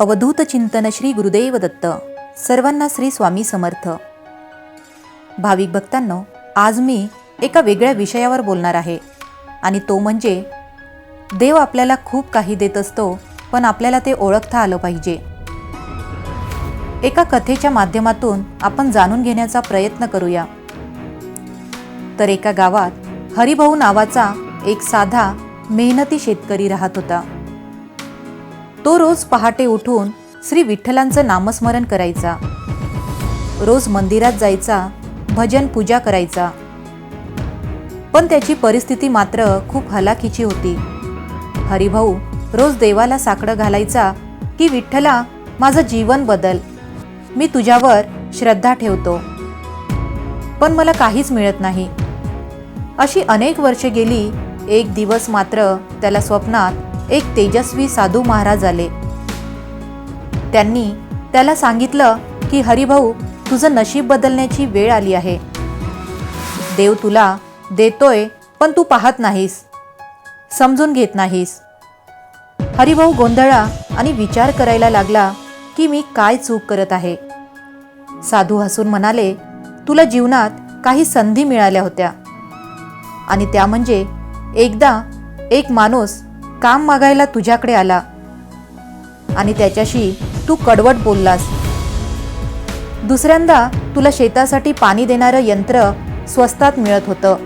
अवधूत चिंतन श्री गुरुदेव दत्त. सर्वांना श्री स्वामी समर्थ. भाविक भक्तांनो आज मी एका वेगळ्या विषयावर बोलणार आहे. आणि तो म्हणजे देव आपल्याला खूप काही देत असतो पण आपल्याला ते ओळखता आलं पाहिजे. एका कथेच्या माध्यमातून आपण जाणून घेण्याचा प्रयत्न करूया. तर एका गावात हरिभाऊ नावाचा एक साधा मेहनती शेतकरी राहत होता. तो रोज पहाटे उठून श्री विठ्ठलांचं नामस्मरण करायचा. रोज मंदिरात जायचा भजन पूजा करायचा. पण त्याची परिस्थिती मात्र खूप हलाखीची होती. हरिभाऊ रोज देवाला साकडं घालायचा की विठ्ठला माझं जीवन बदल. मी तुझ्यावर श्रद्धा ठेवतो. पण मला काहीच मिळत नाही. अशी अनेक वर्षे गेली एक दिवस मात्र त्याला स्वप्नात एक तेजस्वी साधू महाराज आले. त्यांनी त्याला सांगितलं की हरिभाऊ तुझं नशीब बदलण्याची वेळ आली आहे. देव तुला देतोय पण तू पाहत नाहीस. समजून घेत नाहीस. हरिभाऊ गोंधळा आणि विचार करायला लागला की मी काय चूक करत आहे? साधू हसून म्हणाले तुला जीवनात काही संधी मिळाल्या होत्या. आणि त्या म्हणजे एकदा एक माणूस काम मागायला तुझ्याकडे आला. आणि त्याच्याशी तू कडवट बोललास. दुसऱ्यांदा तुला शेतासाठी पाणी देणारं यंत्र स्वस्तात मिळत होतं.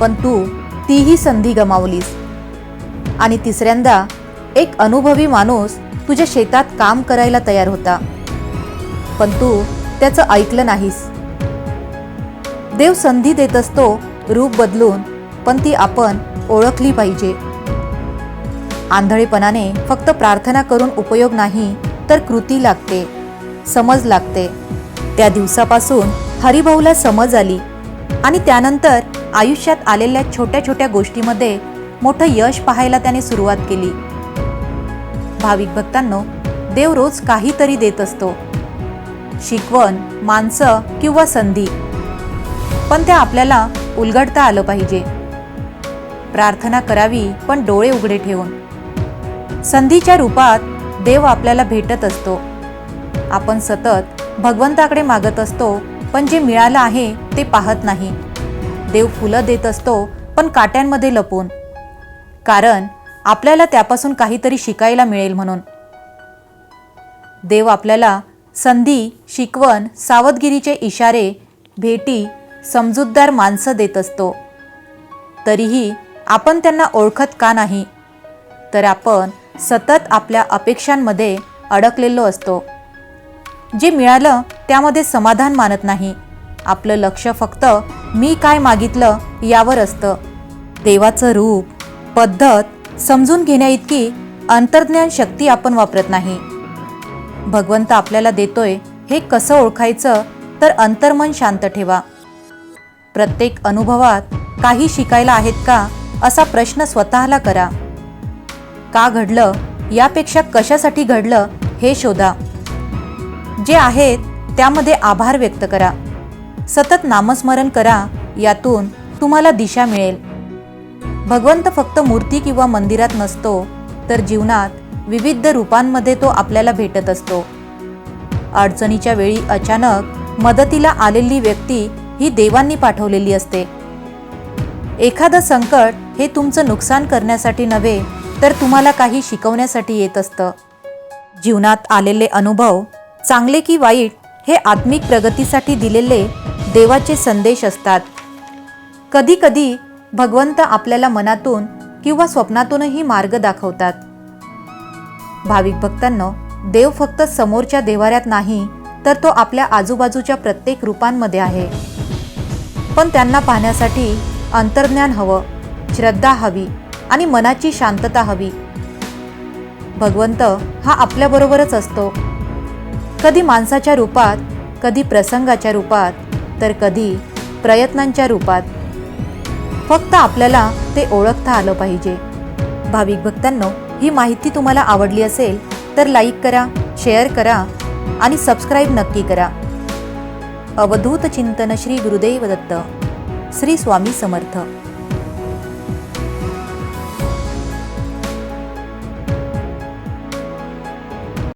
पण तू तीही संधी गमावलीस. आणि तिसऱ्यांदा एक अनुभवी माणूस तुझ्या शेतात काम करायला तयार होता. पण तू त्याचं ऐकलं नाहीस. देव संधी देत असतो रूप बदलून पण ती आपण ओळखली पाहिजे. आंधळेपणाने फक्त प्रार्थना करून उपयोग नाही तर कृती लागते समज लागते. त्या दिवसापासून हरिभाऊला समज आली आणि त्यानंतर आयुष्यात आलेल्या छोट्या छोट्या गोष्टीमध्ये मोठं यश पाहायला त्याने सुरुवात केली. भाविक भक्तांनो देव रोज काहीतरी देत असतो. शिकवण माणसं किंवा संधी. पण त्या आपल्याला उलगडता आलं पाहिजे. प्रार्थना करावी पण डोळे उघडे ठेवून. संधीच्या रूपात देव आपल्याला भेटत असतो. आपण सतत भगवंताकडे मागत असतो पण जे मिळालं आहे ते पाहत नाही. देव फुलं देत असतो पण काट्यांमध्ये लपून. कारण आपल्याला त्यापासून काहीतरी शिकायला मिळेल म्हणून. देव आपल्याला संधी शिकवण सावधगिरीचे इशारे भेटी समजूतदार माणसं देत असतो. तरीही आपण त्यांना ओळखत का नाही? तर आपण सतत आपल्या अपेक्षांमध्ये अडकलेलो असतो. जे मिळालं त्यामध्ये समाधान मानत नाही. आपलं लक्ष फक्त मी काय मागितलं यावर असतं. देवाचं रूप पद्धत समजून घेण्याइतकी अंतर्ज्ञान शक्ती आपण वापरत नाही. भगवंत आपल्याला देतोय हे कसं ओळखायचं तर अंतर्मन शांत ठेवा. प्रत्येक अनुभवात काही शिकायला आहेत का असा प्रश्न स्वतःला करा. का घडलं यापेक्षा कशासाठी घडलं हे शोधा. जे आहेत त्यामध्ये आभार व्यक्त करा. सतत नामस्मरण करा यातून तुम्हाला दिशा मिळेल. भगवंत फक्त मूर्ती किंवा मंदिरात नसतो तर जीवनात विविध रूपांमध्ये तो आपल्याला भेटत असतो. अडचणीच्या वेळी अचानक मदतीला आलेली व्यक्ती ही देवांनी पाठवलेली असते. एखादं संकट हे तुमचं नुकसान करण्यासाठी नव्हे तर तुम्हाला काही शिकवण्यासाठी येत असतं. जीवनात आलेले अनुभव चांगले की वाईट हे आत्मिक प्रगतीसाठी दिलेले देवाचे संदेश असतात. कधीकधी भगवंत आपल्याला मनातून किंवा स्वप्नातूनही मार्ग दाखवतात. भाविक भक्तांनो देव फक्त समोरच्या देवाऱ्यात नाही तर तो आपल्या आजूबाजूच्या प्रत्येक रूपांमध्ये आहे. पण त्यांना पाहण्यासाठी अंतर्ज्ञान हवं श्रद्धा हवी. आणि मनाची शांतता हवी. भगवंत हा आपल्याबरोबरच असतो. कधी माणसाच्या रूपात कधी प्रसंगाच्या रूपात तर कधी प्रयत्नांच्या रूपात. फक्त आपल्याला ते ओळखता आलं पाहिजे. भाविक भक्तांनो ही माहिती तुम्हाला आवडली असेल तर लाईक करा शेअर करा आणि सबस्क्राईब नक्की करा. अवधूत चिंतन श्री गुरुदेव दत्त. श्री स्वामी समर्थ.